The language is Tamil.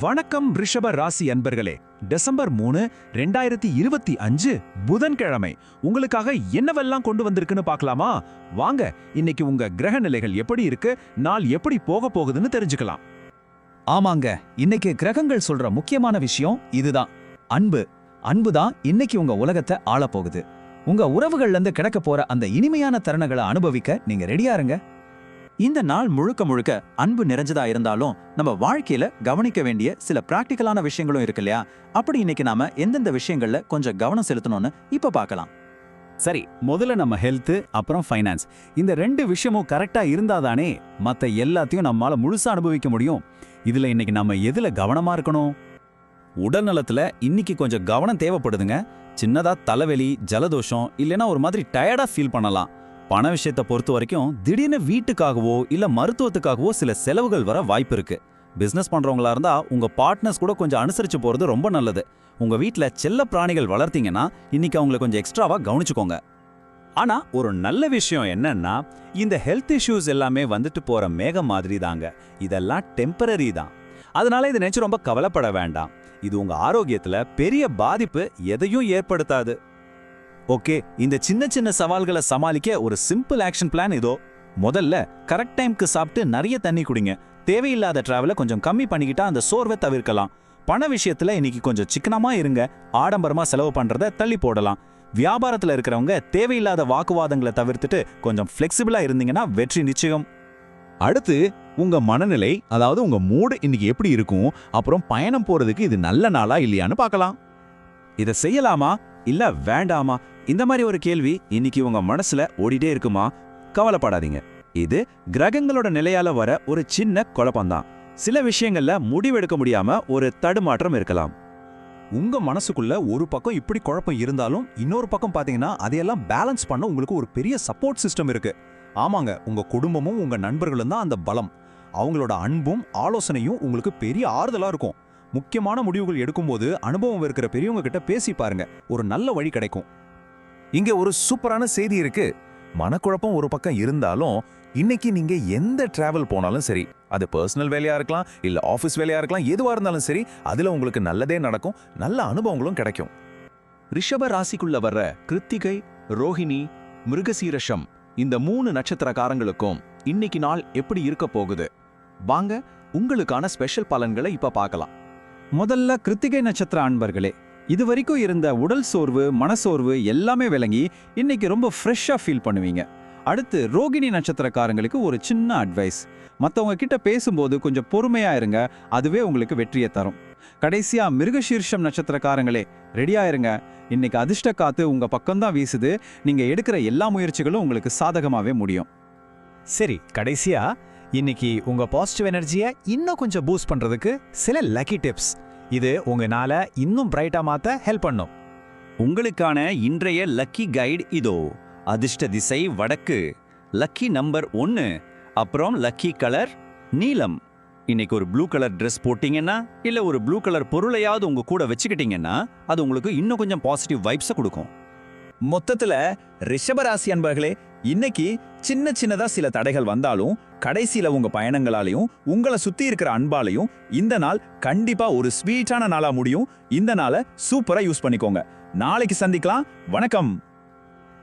வணக்கம் ரிஷப ராசி அன்பர்களே. டிசம்பர் மூணு ரெண்டாயிரத்தி இருபத்தி அஞ்சு புதன்கிழமை. உங்களுக்காக என்னவெல்லாம் கொண்டு வந்திருக்குன்னு பார்க்கலாமா? வாங்க இன்னைக்கு உங்க கிரக நிலைகள் எப்படி இருக்கு? நாள் எப்படி போக போகுதுன்னு தெரிஞ்சுக்கலாம். ஆமாங்க இன்னைக்கு கிரகங்கள் சொல்ற முக்கியமான விஷயம் இதுதான். அன்பு. அன்பு தான் இன்னைக்கு உங்க உலகத்தை ஆளப் போகுது உங்க உறவுகள்ல இருந்து கிடைக்க போற அந்த இனிமையான தருணங்களை அனுபவிக்க நீங்க ரெடியா இருங்க. இந்த நாள் முழுக்க முழுக்க அன்பு நிறைஞ்சதா இருந்தாலும் நம்ம வாழ்க்கையில கவனிக்க வேண்டிய சில பிராக்டிக்கலான விஷயங்களும் இருக்கு இல்லையா? அப்படி இன்னைக்கு நாம எந்தெந்த விஷயங்கள்ல கொஞ்சம் கவனம் செலுத்தணும்னு இப்ப பார்க்கலாம். சரி முதல்ல நம்ம ஹெல்த் அப்புறம் ஃபைனான்ஸ் இந்த ரெண்டு விஷயமும் கரெக்டா இருந்தாதானே மற்ற எல்லாத்தையும் நம்மால முழுசா அனுபவிக்க முடியும். இதுல இன்னைக்கு நம்ம எதுல கவனமா இருக்கணும்? உடல்நலத்தில் இன்னைக்கு கொஞ்சம் கவனம் தேவைப்படுதுங்க. சின்னதா தலைவலி ஜலதோஷம் இல்லைன்னா ஒரு மாதிரி டயர்டா ஃபீல் பண்ணலாம். பண விஷயத்தை பொறுத்த வரைக்கும் திடீர்னு வீட்டுக்காகவோ இல்ல மருத்துவத்துக்காகவோ சில செலவுகள் வர வாய்ப்பு இருக்கு. பிசினஸ் பண்றவங்களா இருந்தா உங்க பார்ட்னர்ஸ் கூட கொஞ்சம் அனுசரிச்சு போறது ரொம்ப நல்லது. உங்க வீட்டில் செல்ல பிராணிகள் வளர்த்தீங்கன்னா இன்னைக்கு அவங்களை கொஞ்சம் எக்ஸ்ட்ராவா கவனிச்சுக்கோங்க. ஆனா ஒரு நல்ல விஷயம் என்னன்னா இந்த ஹெல்த் இஷ்யூஸ் எல்லாமே வந்துட்டு போற மேகம் மாதிரி தாங்க இதெல்லாம் டெம்பரரி தான். அதனால இதை நினைச்சு ரொம்ப கவலைப்பட வேண்டாம். இது உங்க ஆரோக்கியத்துல பெரிய பாதிப்பு எதையும் ஏற்படுத்தாது. ஓகே இந்த சின்ன சின்ன சவால்களை சமாளிக்க ஒரு சிம்பிள் ஆக்ஷன் பிளான் இதோ. முதல்ல கரெக்ட் டைம்க்கு சாப்பிட்டு நிறைய தண்ணி குடிங்க. தேவையில்லாத டிராவலை கொஞ்சம் கம்மி பண்ணிக்கிட்டா அந்த சோர்வை தவிர்க்கலாம். பண விஷயத்துல இன்னைக்கு கொஞ்சம் சிக்கனமா இருங்க. ஆடம்பரமா செலவு பண்றத தள்ளி போடலாம். வியாபாரத்துல இருக்கிறவங்க தேவையில்லாத வாக்குவாதங்களை தவிர்த்துட்டு கொஞ்சம் ஃப்ளெக்சிபிளா இருந்தீங்கன்னா வெற்றி நிச்சயம். அடுத்து உங்க மனநிலை அதாவது உங்க மூடு இன்னைக்கு எப்படி இருக்கும்? அப்புறம் பயணம் போறதுக்கு இது நல்ல நாளா இல்லையான்னு பார்க்கலாம். இதை செய்யலாமா? இல்ல வேண்டாமா? இந்த மாதிரி ஒரு கேள்வி இன்னைக்கு உங்க மனசுல ஓடிட்டே இருக்குமா? கவலைப்படாதீங்க. இது கிரகங்களோட நிலையால வர ஒரு சின்ன குழப்பம்தான். சில விஷயங்கள்ல முடிவெடுக்க முடியாம ஒரு தடுமாற்றம் இருக்கலாம். உங்க மனசுக்குள்ள ஒரு பக்கம் இப்படி குழப்பம் இருந்தாலும் இன்னொரு பக்கம் பாத்தீங்கன்னா அதையெல்லாம் பேலன்ஸ் பண்ண உங்களுக்கு ஒரு பெரிய சப்போர்ட் சிஸ்டம் இருக்கு. ஆமாங்க உங்க குடும்பமும் உங்க நண்பர்களும் தான் அந்த பலம். அவங்களோட அன்பும் ஆலோசனையும் உங்களுக்கு பெரிய ஆறுதலா இருக்கும். முக்கியமான முடிவுகள் எடுக்கும்போது அனுபவம் இருக்கிற பெரியவங்க கிட்ட பேசி பாருங்க. ஒரு நல்ல வழி கிடைக்கும். இங்க ஒரு சூப்பரான செய்தி இருக்கு. மனக்குழப்பம் ஒரு பக்கம் இருந்தாலும் இன்னைக்கு நீங்க எந்த டிராவல் போனாலும் சரி அது பர்சனல் வேலையா இருக்கலாம் இல்ல ஆபீஸ் வேலையா இருக்கலாம் எதுவா இருந்தாலும் சரி அதுல உங்களுக்கு நல்லதே நடக்கும் நல்ல அனுபவங்களும் கிடைக்கும். ரிஷப ராசிக்குள்ள வர்ற கிருத்திகை ரோஹிணி மிருகசீரஷம் இந்த மூணு நட்சத்திரக்காரங்களுக்கும் இன்னைக்கு நாள் எப்படி இருக்க போகுது? வாங்க உங்களுக்கான ஸ்பெஷல் பலன்களை இப்ப பார்க்கலாம். முதல்ல கிருத்திகை நட்சத்திர அன்பர்களே இது வரைக்கும் இருந்த உடல் சோர்வு மனசோர்வு எல்லாமே விளங்கி இன்னைக்கு ரொம்ப ஃப்ரெஷ்ஷாக ஃபீல் பண்ணுவீங்க. அடுத்து ரோகிணி நட்சத்திரக்காரங்களுக்கு ஒரு சின்ன அட்வைஸ் மற்றவங்க கிட்ட பேசும்போது கொஞ்சம் பொறுமையா இருங்க அதுவே உங்களுக்கு வெற்றியை தரும். கடைசியா மிருகசீர்ஷம் நட்சத்திரக்காரங்களே ரெடியா இருங்க. இன்னைக்கு அதிர்ஷ்ட காத்து உங்க பக்கம்தான் வீசுது. நீங்க எடுக்கிற எல்லா முயற்சிகளும் உங்களுக்கு சாதகமாவே முடியும். சரி கடைசியா இன்னைக்கு உங்க பாசிட்டிவ் எனர்ஜியை இன்னும் கொஞ்சம் பூஸ்ட் பண்றதுக்கு சில லக்கி டிப்ஸ் இது உங்களால நாளை இன்னும் பிரைட்டா மாத்த ஹெல்ப் பண்ணும். உங்களுக்கான இன்றைய லக்கி கைடு இதோ. அதிர்ஷ்ட திசை வடக்கு. லக்கி நம்பர் ஒன்று அப்புறம் லக்கி கலர் நீலம். இன்னைக்கு ஒரு ப்ளூ கலர் ட்ரெஸ் போட்டீங்கன்னா இல்லை ஒரு ப்ளூ கலர் பொருளையாவது உங்க கூட வச்சுக்கிட்டீங்கன்னா அது உங்களுக்கு இன்னும் கொஞ்சம் பாசிட்டிவ் வைப்ஸை கொடுக்கும். மொத்தத்தில் ரிஷபராசி அன்பர்களே இன்னைக்கு சின்ன சின்னதா சில தடைகள் வந்தாலும் கடைசியில உங்க பயணங்களாலையும் உங்களை சுத்தி இருக்கிற அன்பாலையும் இந்த நாள் கண்டிப்பா ஒரு ஸ்வீட்டான நாளா முடியும். இந்த நாளை சூப்பரா யூஸ் பண்ணிக்கோங்க. நாளைக்கு சந்திக்கலாம். வணக்கம்.